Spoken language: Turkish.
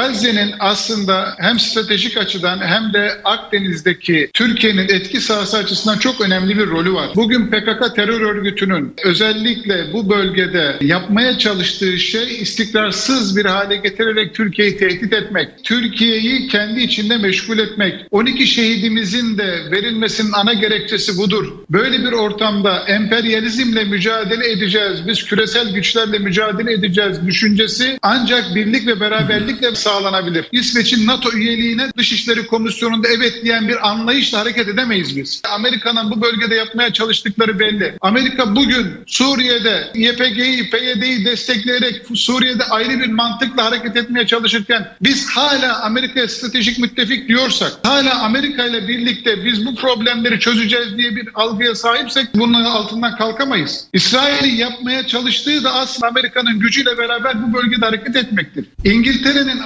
Gazze'nin aslında hem stratejik açıdan hem de Akdeniz'deki Türkiye'nin etki sahası açısından çok önemli bir rolü var. Bugün PKK terör örgütünün özellikle bu bölgede yapmaya çalıştığı şey istikrarsız bir hale getirerek Türkiye'yi tehdit etmek, Türkiye'yi kendi içinde meşgul etmek. 12 şehidimizin de verilmesinin ana gerekçesi budur. Böyle bir ortamda emperyalizmle mücadele edeceğiz, biz küresel güçlerle mücadele edeceğiz düşüncesi ancak birlik ve beraberlikle sağlanabilir. İsveç'in NATO üyeliğine Dışişleri Komisyonu'nda evet diyen bir anlayışla hareket edemeyiz biz. Amerika'nın bu bölgede yapmaya çalıştıkları belli. Amerika bugün Suriye'de YPG'yi, PYD'yi destekleyerek Suriye'de ayrı bir mantıkla hareket etmeye çalışırken biz hala Amerika'ya stratejik müttefik diyorsak, hala Amerika ile birlikte biz bu problemleri çözeceğiz diye bir algıya sahipsek bunun altından kalkamayız. İsrail'in yapmaya çalıştığı da aslında Amerika'nın gücüyle beraber bu bölgede hareket etmektir. İngiltere'nin